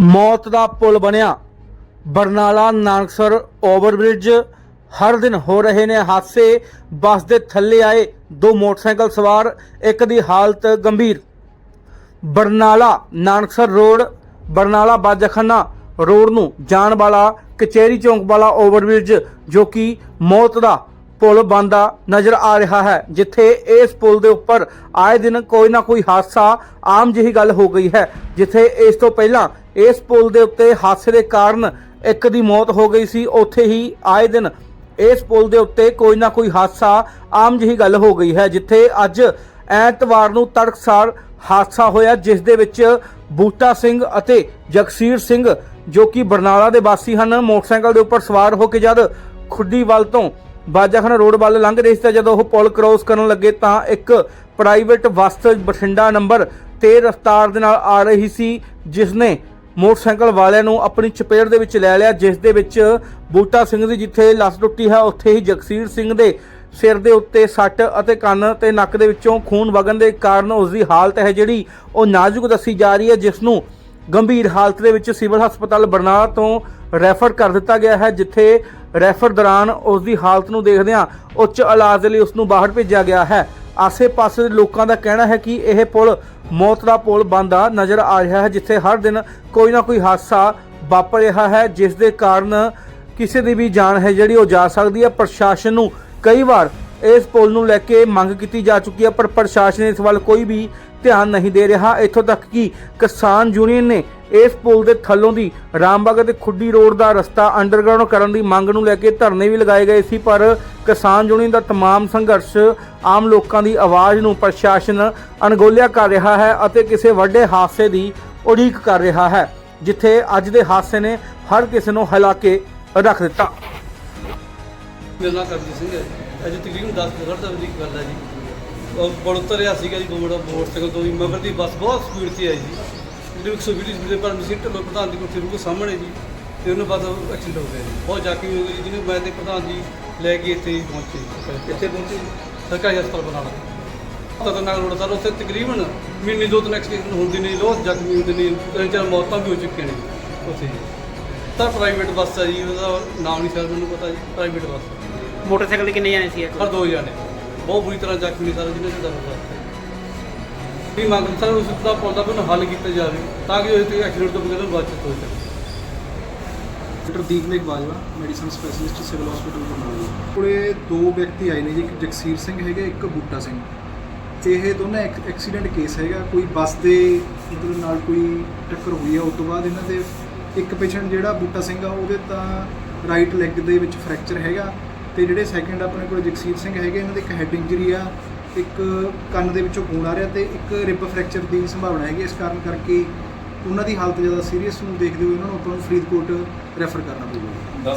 ਮੌਤ ਦਾ ਪੁਲ ਬਣਿਆ। ਬਰਨਾਲਾ, ਨਾਨਕਸਰ ਓਵਰਬ੍ਰਿਜ ਹਰ ਦਿਨ ਹੋ ਰਹੇ ਨੇ ਹਾਦਸੇ। ਬੱਸ ਦੇ ਥੱਲੇ ਆਏ ਦੋ ਮੋਟਰਸਾਈਕਲ ਸਵਾਰ, ਇੱਕ ਦੀ ਹਾਲਤ ਗੰਭੀਰ। ਬਰਨਾਲਾ, ਨਾਨਕਸਰ ਰੋਡ, ਬਰਨਾਲਾ ਬਾਜਖਾਨਾ ਰੋਡ ਨੂੰ ਜਾਣ ਵਾਲਾ ਕਚਹਿਰੀ ਚੌਂਕ ਵਾਲਾ ਓਵਰਬ੍ਰਿਜ, ਜੋ ਕਿ ਮੌਤ ਦਾ ਪੁਲ ਬੰਦਾ ਨਜ਼ਰ ਆ ਰਿਹਾ ਹੈ, ਜਿੱਥੇ ਇਸ ਪੁਲ ਦੇ ਉੱਪਰ ਆਏ ਦਿਨ ਕੋਈ ਨਾ ਕੋਈ ਹਾਦਸਾ ਆਮ ਜਿਹੀ ਗੱਲ ਹੋ ਗਈ ਹੈ, ਜਿੱਥੇ ਇਸ ਤੋਂ ਪਹਿਲਾਂ ਇਸ ਪੁਲ ਦੇ ਉੱਤੇ ਹਾਦਸੇ ਦੇ ਕਾਰਨ ਇੱਕ ਦੀ ਮੌਤ ਹੋ ਗਈ ਸੀ। ਉੱਥੇ ਹੀ ਆਏ ਦਿਨ ਇਸ ਪੁਲ ਦੇ ਉੱਤੇ ਕੋਈ ਨਾ ਕੋਈ ਹਾਦਸਾ ਆਮ ਜਿਹੀ ਗੱਲ ਹੋ ਗਈ ਹੈ, ਜਿੱਥੇ ਅੱਜ ਐਤਵਾਰ ਨੂੰ ਤੜਕਸਾਰ ਹਾਦਸਾ ਹੋਇਆ, ਜਿਸ ਦੇ ਵਿੱਚ ਬੂਟਾ ਸਿੰਘ ਅਤੇ ਜਗਸੀਰ ਸਿੰਘ, ਜੋ ਕਿ ਬਰਨਾਲਾ ਦੇ ਵਾਸੀ ਹਨ, ਮੋਟਰਸਾਈਕਲ ਦੇ ਉੱਪਰ ਸਵਾਰ ਹੋ ਕੇ ਜਦ ਖੁੱਡੀ ਵੱਲ ਤੋਂ ਬਾਜਾਖਾਨਾ ਰੋਡ ਵੱਲ ਲੰਘ ਰਹੇ ਸੀ ਤਾਂ ਜਦੋਂ ਉਹ ਪੁਲ ਕ੍ਰੋਸ ਕਰਨ ਲੱਗੇ ਤਾਂ ਇੱਕ ਪ੍ਰਾਈਵੇਟ ਬੱਸ ਬਠਿੰਡਾ ਨੰਬਰ ਤੇ ਰਫ਼ਤਾਰ ਦੇ ਨਾਲ ਆ ਰਹੀ ਸੀ, ਜਿਸ ਨੇ ਮੋਟਰਸਾਈਕਲ ਵਾਲਿਆਂ ਨੂੰ ਆਪਣੀ ਚਪੇੜ ਦੇ ਵਿੱਚ ਲੈ ਲਿਆ, ਜਿਸ ਦੇ ਵਿੱਚ ਬੂਟਾ ਸਿੰਘ ਦੀ ਜਿੱਥੇ ਲੱਤ ਟੁੱਟੀ ਹੈ, ਉੱਥੇ ਹੀ ਜਗਸੀਰ ਸਿੰਘ ਦੇ ਸਿਰ ਦੇ ਉੱਤੇ ਸੱਟ ਅਤੇ ਕੰਨ ਤੇ ਨੱਕ ਦੇ ਵਿੱਚੋਂ ਖੂਨ ਵਗਣ ਦੇ ਕਾਰਨ ਉਸ ਦੀ ਹਾਲਤ ਹੈ ਜਿਹੜੀ ਉਹ ਨਾਜ਼ੁਕ ਦੱਸੀ ਜਾ ਰਹੀ ਹੈ, ਜਿਸ ਨੂੰ ਗੰਭੀਰ ਹਾਲਤ ਦੇ ਵਿੱਚ ਸਿਵਲ ਹਸਪਤਾਲ ਬਰਨਾਲਾ ਤੋਂ ਰੈਫਰ ਕਰ ਦਿੱਤਾ ਗਿਆ ਹੈ, ਜਿੱਥੇ ਰੈਫਰ ਦੌਰਾਨ ਉਸ ਦੀ ਹਾਲਤ ਨੂੰ ਦੇਖਦਿਆਂ ਉੱਚ ਇਲਾਜ ਦੇ ਲਈ ਉਸ ਨੂੰ ਬਾਹਰ ਭੇਜਿਆ ਗਿਆ ਹੈ। ਆਸੇ-ਪਾਸੇ ਦੇ ਲੋਕਾਂ ਦਾ ਕਹਿਣਾ ਹੈ ਕਿ ਇਹ ਪੁਲ ਮੌਤ ਦਾ ਪੁਲ ਬਣਦਾ ਨਜ਼ਰ ਆ ਰਿਹਾ ਹੈ, ਜਿੱਥੇ ਹਰ ਦਿਨ ਕੋਈ ਨਾ ਕੋਈ ਹਾਦਸਾ ਵਾਪਰ ਰਿਹਾ ਹੈ, ਜਿਸ ਦੇ ਕਾਰਨ ਕਿਸੇ ਦੀ ਵੀ ਜਾਨ ਹੈ ਜਿਹੜੀ ਉਹ ਜਾ ਸਕਦੀ ਹੈ। ਪ੍ਰਸ਼ਾਸਨ ਨੂੰ ਕਈ ਵਾਰ ਇਸ ਪੁਲ ਨੂੰ ਲੈ ਕੇ ਮੰਗ ਕੀਤੀ ਜਾ ਚੁੱਕੀ ਹੈ ਪਰ ਪ੍ਰਸ਼ਾਸਨ ਇਸ ਵੱਲ ਕੋਈ ਵੀ ਧਿਆਨ ਨਹੀਂ ਦੇ ਰਿਹਾ ਇੱਥੋਂ ਤੱਕ ਕਿ ਕਿਸਾਨ ਯੂਨੀਅਨ ਨੇ ਇਸ ਪੁਲ ਦੇ ਥੱਲੋਂ ਦੀ ਰਾਮਬਾਗ ਅਤੇ ਖੁੱਡੀ ਰੋਡ ਦਾ ਰਸਤਾ ਅੰਡਰਗਰਾਉਂਡ ਕਰਨ ਦੀ ਮੰਗ ਨੂੰ ਲੈ ਕੇ ਧਰਨੇ ਵੀ ਲਗਾਏ ਗਏ ਸੀ ਪਰ ਕਿਸਾਨ ਯੂਨੀਅਨ ਦਾ तमाम ਸੰਘਰਸ਼ ਆਮ ਲੋਕਾਂ ਦੀ ਆਵਾਜ਼ ਨੂੰ ਪ੍ਰਸ਼ਾਸਨ ਅਣਗੌਲਿਆ ਕਰ ਰਿਹਾ ਹੈ ਅਤੇ ਕਿਸੇ ਵੱਡੇ ਹਾਦਸੇ ਦੀ ਉਡੀਕ ਕਰ ਰਿਹਾ ਹੈ ਜਿੱਥੇ ਅੱਜ ਦੇ ਹਾਦਸੇ ਨੇ ਹਰ ਕਿਸੇ ਨੂੰ ਹਿਲਾ ਕੇ ਰੱਖ ਦਿੱਤਾ ਮੇਰਾ ਨਾਮ ਕਰਜੀਤ ਸਿੰਘ ਹੈ ਅੱਜ ਤਕਰੀਬਨ 10 ਸਾਢੇ ਦਸ ਦੀ ਗੱਲ ਹੈ ਜੀ। ਉਹ ਬੜ ਉਤਰਿਆ ਸੀਗਾ ਜੀ, ਬੋੜਾ ਮੋਟਰਸਾਈਕਲ ਤੋਂ ਜੀ ਮਗਰ ਦੀ ਬੱਸ ਬਹੁਤ ਸਪੀਡ 'ਤੇ ਆਈ ਜੀ ਜਿਹੜੀ 120 ਸਪੀਡ ਪਰ ਮਸੀਹ ਢੱਲੋ ਪ੍ਰਧਾਨ ਦੀ ਕੋਠੀ ਰੂਕੋ ਸਾਹਮਣੇ ਜੀ, ਤੇ ਉਹਨੂੰ ਬਾਅਦ ਐਕਸੀਡੈਂਟ ਹੋ ਗਿਆ ਜੀ। ਬਹੁਤ ਜ਼ਖਮੀ ਹੋ ਗਈ ਜਿਹਨੂੰ ਮੈਂ ਤੇ ਪ੍ਰਧਾਨ ਜੀ ਲੈ ਕੇ ਇੱਥੇ ਪਹੁੰਚੇ ਕਿੱਥੇ ਪਹੁੰਚੇ ਸਰਕਾਰੀ ਹਸਪਤਾਲ ਬਨਾਲਾ ਖਤਰਨਾਕ ਰੋਡ ਸਰ, ਉੱਥੇ ਤਕਰੀਬਨ ਮਹੀਨੇ ਦੋ ਤਿੰਨ ਐਕਸੀਡੈਂਟ ਹੁੰਦੇ ਨੇ ਲੋਕ ਜ਼ਖਮੀ ਹੁੰਦੇ ਨੇ, ਤਿੰਨ ਚਾਰ ਮੌਤਾਂ ਵੀ ਹੋ ਚੁੱਕੀਆਂ ਨੇ ਉੱਥੇ ਜੀ। ਤਾਂ ਪ੍ਰਾਈਵੇਟ ਬੱਸ ਹੈ ਜੀ, ਉਹਦਾ ਨਾਮ ਨਹੀਂ ਸਰ, ਮੈਨੂੰ ਪਤਾ ਜੀ ਪ੍ਰਾਈਵੇਟ ਬੱਸ। ਮੋਟਰਸਾਈਕਲ ਤੇ ਕਿੰਨੇ ਜਾਣੇ ਸੀ ਪਰ ਦੋ ਜਾਣੇ। ਬਹੁਤ ਬੁਰੀ ਤਰ੍ਹਾਂ ਜ਼ਖਮੀ ਸਾਰੇ ਜਿਹਨਾਂ ਦੇ ਦਰਦ ਵੀ ਮੰਗ ਸਰ ਉਸ ਦਾ ਪੌਦਾ ਉਹਨੂੰ ਹੱਲ ਕੀਤਾ ਜਾਵੇ ਤਾਂ ਕਿ ਉਹ ਐਕਸੀਡੈਂਟ ਤੋਂ ਬਗੈਰ ਬਚਤ ਹੋ ਸਕੇ doctor ਦੀਪਮੇਕ Bajwa medicine specialist civil hospital Barnala ਕੋਲੇ ਦੋ ਵਿਅਕਤੀ ਆਏ ਨੇ ਜੀ ਇੱਕ ਜਗਸੀਰ ਸਿੰਘ ਹੈਗਾ ਇੱਕ ਬੂਟਾ ਸਿੰਘ। ਇਹ ਦੋਨੇ ਐਕ- ਐਕਸੀਡੈਂਟ ਕੇਸ ਹੈਗਾ। ਕੋਈ ਬੱਸ ਦੇ ਮਤਲਬ ਨਾਲ ਕੋਈ ਟੱਕਰ ਹੋਈ ਹੈ ਉਸ ਤੋਂ ਬਾਅਦ ਇਹਨਾਂ ਦੇ ਇੱਕ ਪੇਸ਼ੈਂਟ ਜਿਹੜਾ ਬੂਟਾ ਸਿੰਘ ਆ ਉਹਦੇ ਤਾਂ ਰਾਈਟ ਲੈਗ ਦੇ ਵਿੱਚ ਫ੍ਰੈਕਚਰ ਹੈਗਾ। ਤੇ ਜਿਹੜੇ ਸੈਕੰਡ ਆਪਣੇ ਕੋਲ ਜਗਸੀਰ ਸਿੰਘ ਹੈਗੇ, ਇਹਨਾਂ ਦੇ ਇੱਕ ਹੈਡ ਇੰਜਰੀ ਆ, ਇੱਕ ਕੰਨ ਦੇ ਵਿੱਚੋਂ ਖੂਨ ਆ ਰਿਹਾ ਤੇ ਇੱਕ ਰਿਬ ਫ੍ਰੈਕਚਰ ਦੀ ਸੰਭਾਵਨਾ ਹੈਗੀ ਇਸ ਕਾਰਨ ਕਰਕੇ ਉਹਨਾਂ ਦੀ ਹਾਲਤ ਜ਼ਿਆਦਾ ਸੀਰੀਅਸ ਨੂੰ ਦੇਖਦੇ ਹੋਏ ਉਹਨਾਂ ਨੂੰ ਆਪਾਂ ਨੂੰ ਫਰੀਦਕੋਟ ਰੈਫਰ ਕਰਨਾ ਪਊਗਾ।